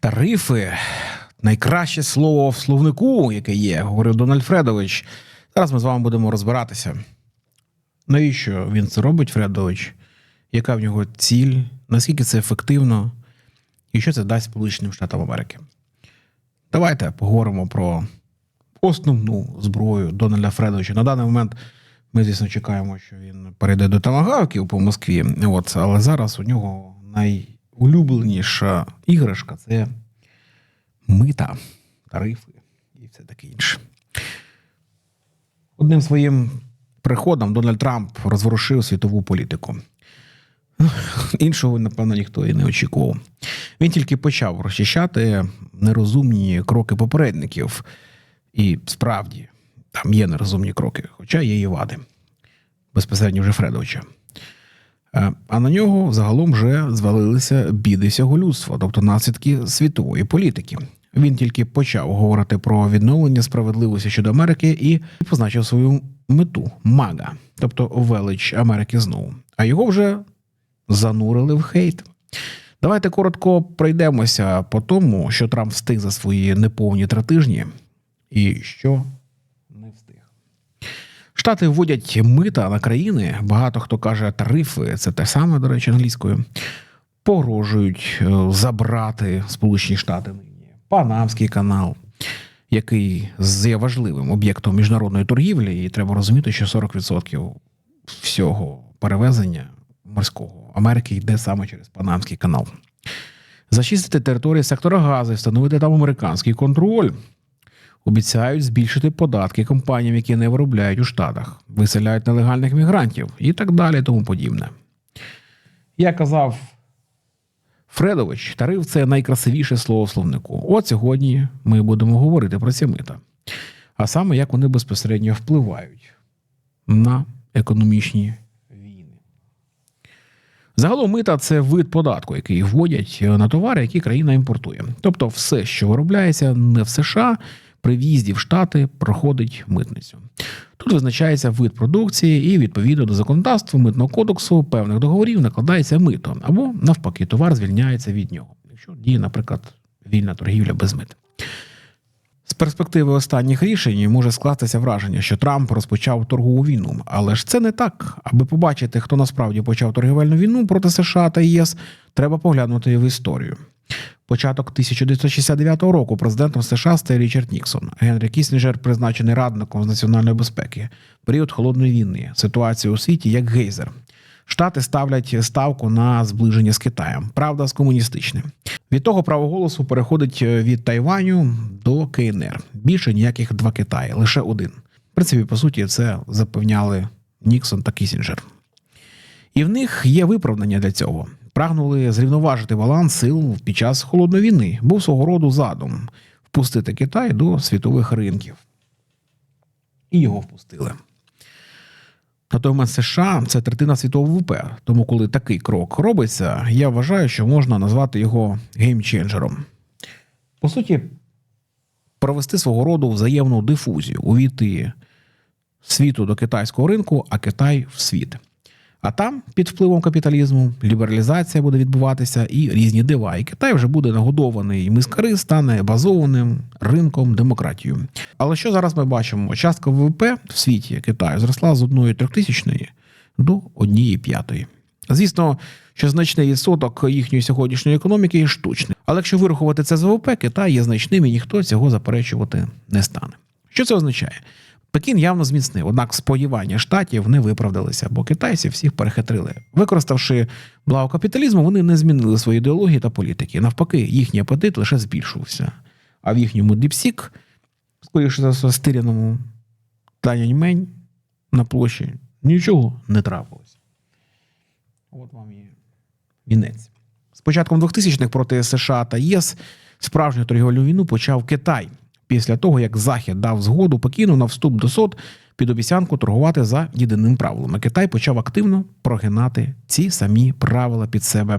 Тарифи найкраще слово в словнику, яке є, говорив Дональд Фредович. Зараз ми з вами будемо розбиратися. Навіщо він це робить, Фредович? Яка в нього ціль? Наскільки це ефективно? І що це дасть Сполученим Штатам Америки? Давайте поговоримо про основну зброю Дональда Фредовича. На даний момент ми, звісно, чекаємо, що він перейде до тамагавків по Москві. От, але зараз у нього найулюбленіша іграшка це мита, тарифи і все таке інше. Одним своїм приходом Дональд Трамп розворушив світову політику. Іншого, напевно, ніхто і не очікував. Він тільки почав розчищати нерозумні кроки попередників. І справді там є нерозумні кроки, хоча є і вади. Безпосередньо вже Фредовича. Е, А на нього загалом вже звалилися біди всього людства, тобто наслідки світової політики. Він тільки почав говорити про відновлення справедливості щодо Америки і позначив свою мету мага, тобто велич Америки знову. А його вже занурили в хейт. Давайте коротко пройдемося по тому, що Трамп встиг за свої неповні три тижні, і що. Штати вводять мита на країни. Багато хто каже, тарифи це те саме, до речі, англійською. Погрожують е, забрати Сполучені Штати нині. Панамський канал, який є важливим об'єктом міжнародної торгівлі, і треба розуміти, що 40% всього перевезення морського Америки йде саме через Панамський канал. Зачистити територію сектора газу, і встановити там американський контроль. Обіцяють збільшити податки компаніям, які не виробляють у Штатах, виселяють нелегальних мігрантів і так далі, тому подібне. Я казав Фредович, тариф це найкрасивіше слово словнику. От сьогодні ми будемо говорити про ці мита. А саме як вони безпосередньо впливають на економічні війни. Загалом мита це вид податку, який вводять на товари, які країна імпортує. Тобто, все, що виробляється не в США, при в'їзді в Штати проходить митницю. Тут визначається вид продукції, і відповідно до законодавства митного кодексу певних договорів накладається мито, або навпаки, товар звільняється від нього, якщо діє, наприклад, вільна торгівля без мит. З перспективи останніх рішень може скластися враження, що Трамп розпочав торгову війну. Але ж це не так. Аби побачити, хто насправді почав торгівельну війну проти США та ЄС, треба поглянути в історію. Початок 1969 року президентом США стає Річард Ніксон. Генрі Кіссінджер призначений радником з національної безпеки. Період холодної війни. Ситуація у світі як гейзер. Штати ставлять ставку на зближення з Китаєм, правда, з комуністичним. Від того право голосу переходить від Тайваню до КНР. Більше ніяких два Китаї, лише один. В принципі, по суті, це запевняли Ніксон та Кісінджер. І в них є виправдання для цього. Прагнули зрівноважити баланс сил під час холодної війни. Був свого роду задум впустити Китай до світових ринків. І його впустили. На той момент США це третина світового ВВП. Тому, коли такий крок робиться, я вважаю, що можна назвати його геймченджером. По суті, провести свого роду взаємну дифузію, увійти світу до китайського ринку, а Китай в світ. А там, під впливом капіталізму, лібералізація буде відбуватися і різні дива. І Китай вже буде нагодований мискари стане базованим ринком демократією. Але що зараз ми бачимо? Частка ВВП в світі Китаю зросла з одної трьохтисячної до однієї п'ятої. Звісно, що значний відсоток їхньої сьогоднішньої економіки є штучний. Але якщо вирахувати це з ВВП, Китай є значним і ніхто цього заперечувати не стане. Що це означає? Пекін явно зміцнив, однак сподівання штатів не виправдалися, бо китайці всіх перехитрили. Використавши благо капіталізму, вони не змінили свої ідеології та політики. Навпаки, їхній апетит лише збільшувався. А в їхньому діпсік, скоріше за стиряному Таняньмень на площі нічого не трапилось. От вам і вінець. З початком 2000-х проти США та ЄС справжню торгівельну війну почав Китай після того, як Захід дав згоду Пекіну на вступ до СОД під обіцянку торгувати за єдиним правилом. Китай почав активно прогинати ці самі правила під себе.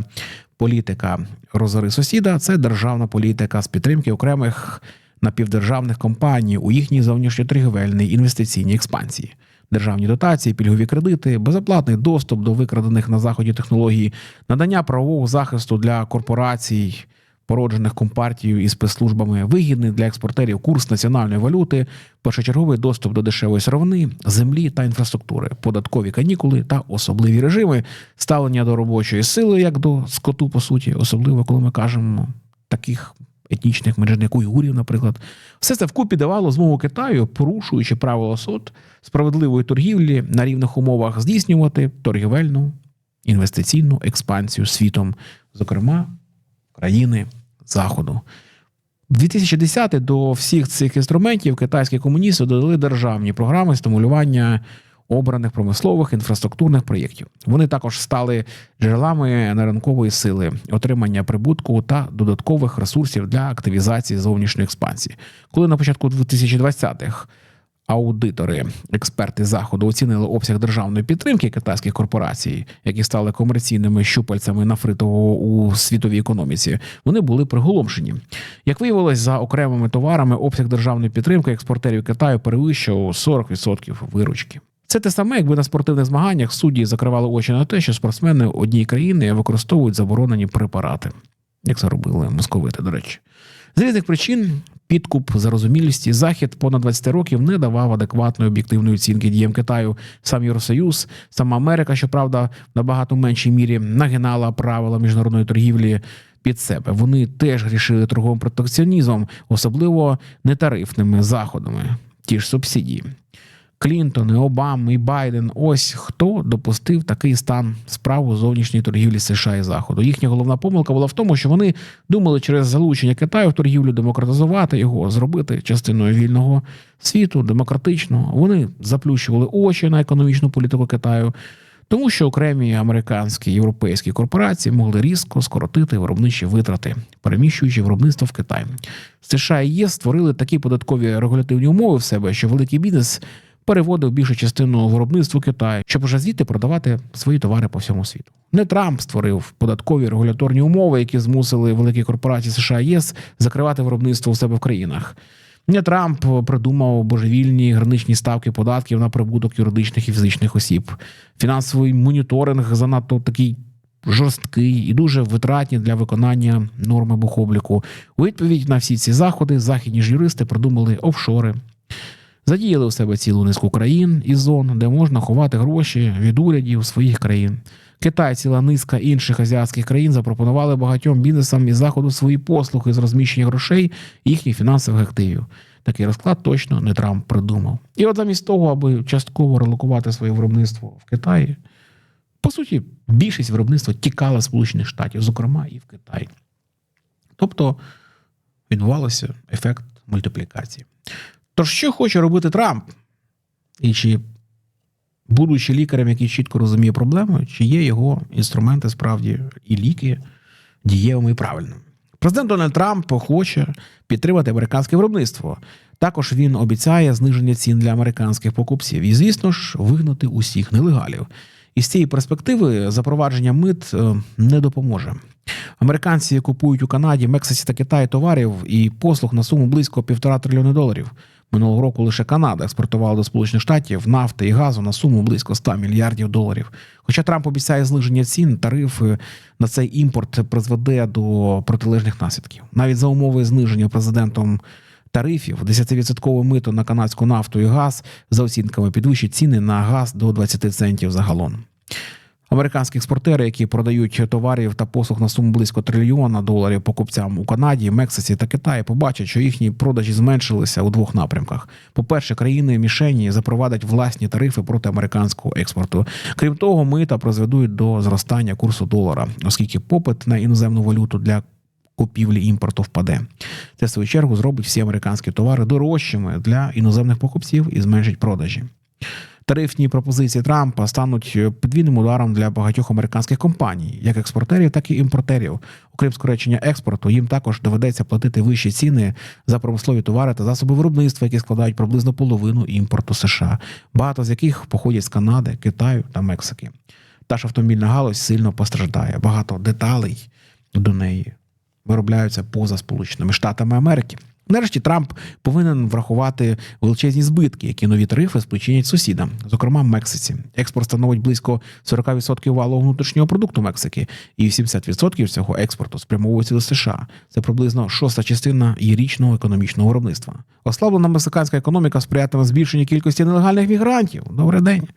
Політика розори сусіда це державна політика з підтримки окремих напівдержавних компаній у їхній зовнішньоторгівельній інвестиційній експансії. Державні дотації, пільгові кредити, безоплатний доступ до викрадених на заході технологій, надання правового захисту для корпорацій, породжених компартією і спецслужбами, вигідний для експортерів курс національної валюти, першочерговий доступ до дешевої сировини, землі та інфраструктури, податкові канікули та особливі режими, ставлення до робочої сили як до скоту, по суті, особливо коли ми кажемо таких етнічних як уйгурів, наприклад, все це вкупі давало змогу Китаю, порушуючи правила СОТ, справедливої торгівлі на рівних умовах здійснювати торгівельну інвестиційну експансію світом, зокрема країни Заходу. 2010 до всіх цих інструментів китайські комуністи додали державні програми стимулювання обраних промислових інфраструктурних проєктів. Вони також стали джерелами неринкової сили, отримання прибутку та додаткових ресурсів для активізації зовнішньої експансії. Коли на початку 2020-х аудитори, експерти заходу оцінили обсяг державної підтримки китайських корпорацій, які стали комерційними щупальцями нафритового у світовій економіці. Вони були приголомшені. Як виявилось, за окремими товарами обсяг державної підтримки експортерів Китаю перевищував 40% виручки. Це те саме, якби на спортивних змаганнях судді закривали очі на те, що спортсмени однієї країни використовують заборонені препарати, як це робили московити, до речі. З різних причин підкуп зарозумілості захід понад 20 років не давав адекватної об'єктивної оцінки діям Китаю. Сам Євросоюз, сама Америка, щоправда, набагато меншій мірі нагинала правила міжнародної торгівлі під себе. Вони теж грішили торговим протекціонізмом, особливо нетарифними заходами, ті ж субсидії. Клінтон, і Обама і Байден. Ось хто допустив такий стан справу зовнішньої торгівлі США і Заходу. Їхня головна помилка була в тому, що вони думали через залучення Китаю в торгівлю демократизувати його, зробити частиною вільного світу, демократичного. Вони заплющували очі на економічну політику Китаю. Тому що окремі американські європейські корпорації могли різко скоротити виробничі витрати, переміщуючи виробництво в Китай. США і ЄС створили такі податкові регулятивні умови в себе, що великий бізнес переводив більшу частину виробництва Китаю, щоб уже звідти продавати свої товари по всьому світу. Не Трамп створив податкові регуляторні умови, які змусили великі корпорації США і ЄС закривати виробництво у себе в країнах. Не Трамп придумав божевільні граничні ставки податків на прибуток юридичних і фізичних осіб. Фінансовий моніторинг занадто такий жорсткий і дуже витратні для виконання норми бухобліку. У відповідь на всі ці заходи західні ж юристи придумали офшори. Задіяли у себе цілу низку країн і зон, де можна ховати гроші від урядів своїх країн. Китай, ціла низка інших азіатських країн запропонували багатьом бізнесам із заходу свої послуги з розміщення грошей і їхніх фінансових активів. Такий розклад точно не Трамп придумав. І от замість того, аби частково релокувати своє виробництво в Китаї, по суті, більшість виробництва тікала Сполучених Штатів, зокрема і в Китай. Тобто відбувався ефект мультиплікації. Тож, що хоче робити Трамп? І чи, будучи лікарем, який чітко розуміє проблему, чи є його інструменти справді і ліки дієвими і правильними? Президент Дональд Трамп хоче підтримати американське виробництво. Також він обіцяє зниження цін для американських покупців і, звісно ж, вигнати усіх нелегалів. І з цієї перспективи запровадження мит е, не допоможе. Американці купують у Канаді, Мексиці та Китаї товарів і послуг на суму близько півтора трильйони доларів. Минулого року лише Канада експортувала до Сполучених Штатів нафти і газу на суму близько 100 мільярдів доларів. Хоча Трамп обіцяє зниження цін, тарифи на цей імпорт призведе до протилежних наслідків. Навіть за умови зниження президентом тарифів 10% мито на канадську нафту і газ за оцінками підвищить ціни на газ до 20 центів за галон. Американські експортери, які продають товарів та послуг на суму близько трильйона доларів покупцям у Канаді, Мексиці та Китаї, побачать, що їхні продажі зменшилися у двох напрямках. По-перше, країни мішені запровадять власні тарифи проти американського експорту. Крім того, мита призведуть до зростання курсу долара, оскільки попит на іноземну валюту для купівлі імпорту впаде. Це в свою чергу зробить всі американські товари дорожчими для іноземних покупців і зменшить продажі. Тарифні пропозиції Трампа стануть подвійним ударом для багатьох американських компаній, як експортерів, так і імпортерів. Окрім скорочення експорту, їм також доведеться платити вищі ціни за промислові товари та засоби виробництва, які складають приблизно половину імпорту США, багато з яких походять з Канади, Китаю та Мексики. Та ж автомобільна галузь сильно постраждає. Багато деталей до неї виробляються поза Сполученими Штатами Америки. Нарешті Трамп повинен врахувати величезні збитки, які нові тарифи спричинять сусідам, зокрема Мексиці. Експорт становить близько 40% валового внутрішнього продукту Мексики, і 70% цього експорту спрямовується до США. Це приблизно шоста частина її річного економічного виробництва. Ослаблена мексиканська економіка сприятиме збільшенню кількості нелегальних мігрантів. Добрий день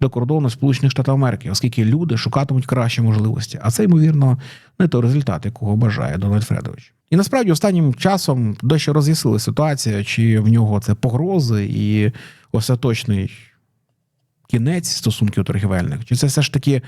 до кордону Сполучених Штатів Америки, оскільки люди шукатимуть кращі можливості. А це ймовірно не той результат, якого бажає Дональд Фредович. І насправді останнім часом дещо роз'ясили ситуація, чи в нього це погрози і остаточний кінець стосунків торгівельних, чи це все ж таки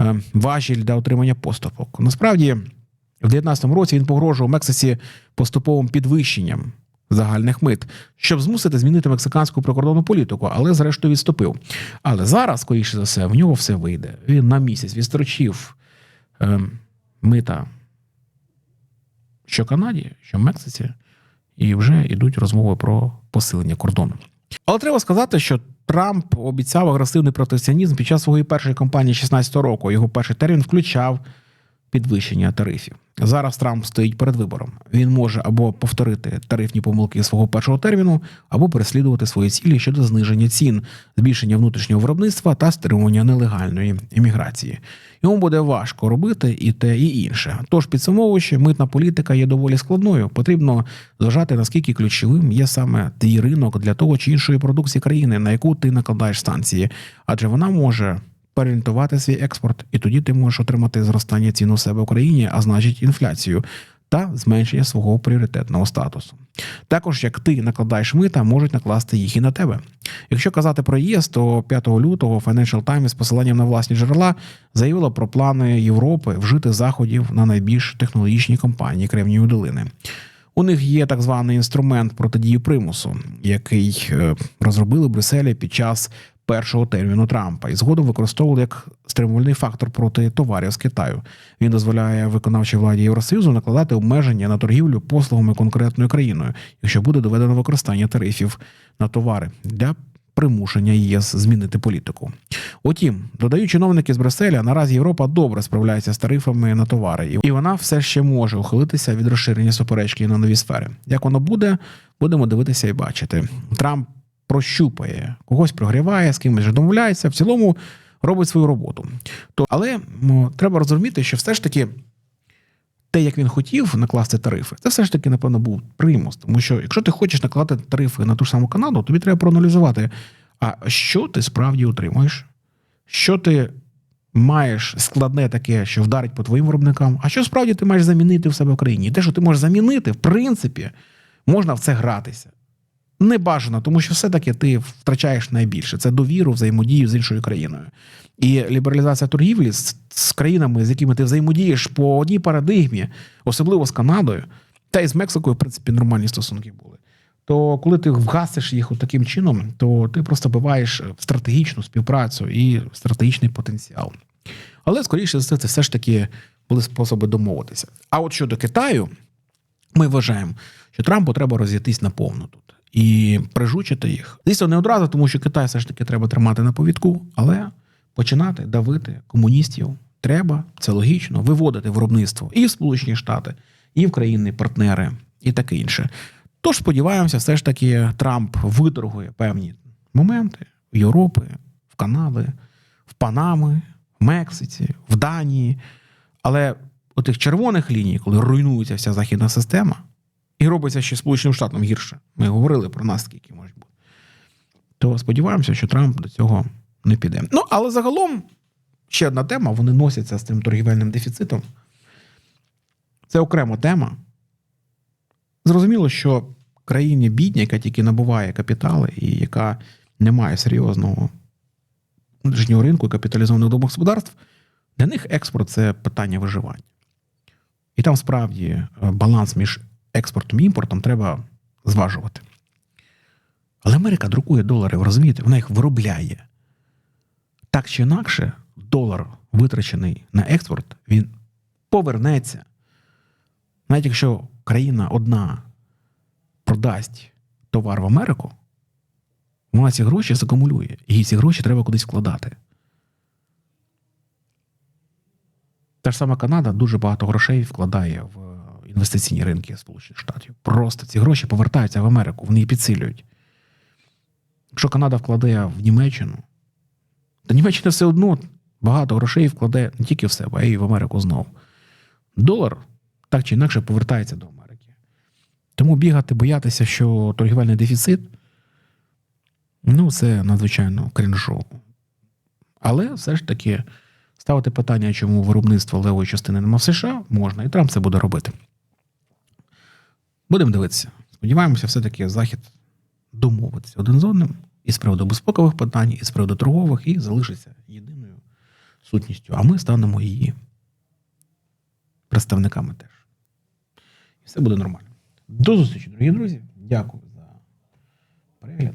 е, важіль для отримання поступок. Насправді, в 2019 році він погрожував Мексиці поступовим підвищенням загальних мит, щоб змусити змінити мексиканську прикордонну політику, але зрештою відступив. Але зараз, скоріше за все, в нього все вийде. Він на місяць відстрочив е, мита що Канаді, що Мексиці, і вже йдуть розмови про посилення кордону. Але треба сказати, що Трамп обіцяв агресивний протекціонізм під час своєї першої кампанії 16 року. Його перший термін включав підвищення тарифів. Зараз Трамп стоїть перед вибором. Він може або повторити тарифні помилки свого першого терміну, або переслідувати свої цілі щодо зниження цін, збільшення внутрішнього виробництва та стримування нелегальної імміграції. Йому буде важко робити і те, і інше. Тож, підсумовуючи, митна політика є доволі складною. Потрібно зважати, наскільки ключовим є саме твій ринок для того чи іншої продукції країни, на яку ти накладаєш станції, адже вона може переорієнтувати свій експорт, і тоді ти можеш отримати зростання цін у себе в Україні, а значить інфляцію та зменшення свого пріоритетного статусу. Також як ти накладаєш мита, можуть накласти їх і на тебе. Якщо казати про ЄС, то 5 лютого Financial Times з посиланням на власні джерела заявила про плани Європи вжити заходів на найбільш технологічні компанії Кремнієвої долини. У них є так званий інструмент протидії примусу, який е, розробили в Брюсселі під час першого терміну Трампа і згодом використовували як стримувальний фактор проти товарів з Китаю. Він дозволяє виконавчій владі Євросоюзу накладати обмеження на торгівлю послугами конкретною країною, якщо буде доведено використання тарифів на товари для примушення ЄС змінити політику. Утім, додають чиновники з Брюсселя, наразі Європа добре справляється з тарифами на товари, і вона все ще може ухилитися від розширення суперечки на нові сфери. Як воно буде, будемо дивитися і бачити. Трамп прощупає, когось прогріває, з кимось домовляється, в цілому робить свою роботу. То, але ну, треба розуміти, що все ж таки те, як він хотів накласти тарифи, це все ж таки, напевно, був примус. Тому що, якщо ти хочеш накладати тарифи на ту ж саму Канаду, тобі треба проаналізувати, а що ти справді отримуєш, що ти маєш складне таке, що вдарить по твоїм виробникам, а що справді ти маєш замінити в себе в країні. І те, що ти можеш замінити, в принципі, можна в це гратися. Не бажано, тому що все-таки ти втрачаєш найбільше. Це довіру, взаємодію з іншою країною. І лібералізація торгівлі з, з країнами, з якими ти взаємодієш по одній парадигмі, особливо з Канадою, та й з Мексикою, в принципі, нормальні стосунки були. То коли ти вгасиш їх таким чином, то ти просто биваєш стратегічну співпрацю і стратегічний потенціал. Але, скоріше за все, це все ж таки були способи домовитися. А от щодо Китаю, ми вважаємо, що Трампу треба розійтись наповну тут і прижучити їх. Звісно, не одразу, тому що Китай все ж таки треба тримати на повідку, але починати давити комуністів треба, це логічно, виводити виробництво і в Сполучені Штати, і в країни-партнери, і таке інше. Тож сподіваємося, все ж таки Трамп виторгує певні моменти в Європи, в Канади, в Панами, в Мексиці, в Данії. Але у тих червоних ліній, коли руйнується вся західна система, і робиться ще Сполученим Штатам гірше. Ми говорили про наслідки, які можуть бути. То сподіваємося, що Трамп до цього не піде. Ну, але загалом ще одна тема: вони носяться з цим торгівельним дефіцитом. Це окрема тема. Зрозуміло, що країні бідні, яка тільки набуває капітали і яка не має серйозного внутрішнього ринку і капіталізованих домогосподарств, для них експорт це питання виживання. І там справді баланс між експортом і імпортом треба зважувати. Але Америка друкує долари, ви розумієте, вона їх виробляє. Так чи інакше, долар, витрачений на експорт, він повернеться. Навіть якщо країна одна продасть товар в Америку, вона ці гроші закумулює, і ці гроші треба кудись вкладати. Та ж сама Канада дуже багато грошей вкладає в інвестиційні ринки Сполучених Штатів. Просто ці гроші повертаються в Америку, вони її підсилюють. Якщо Канада вкладе в Німеччину, то Німеччина все одно багато грошей вкладе не тільки в себе, а й в Америку знову. Долар так чи інакше повертається до Америки. Тому бігати, боятися, що торгівельний дефіцит ну, це надзвичайно крінжово. Але все ж таки ставити питання, чому виробництво левої частини нема в США, можна, і Трамп це буде робити. Будемо дивитися. Сподіваємося, все-таки Захід домовиться один з одним і з приводу безпекових питань, і з приводу торгових, і залишиться єдиною сутністю. А ми станемо її представниками теж. І все буде нормально. До зустрічі, дорогі друзі. Дякую за перегляд.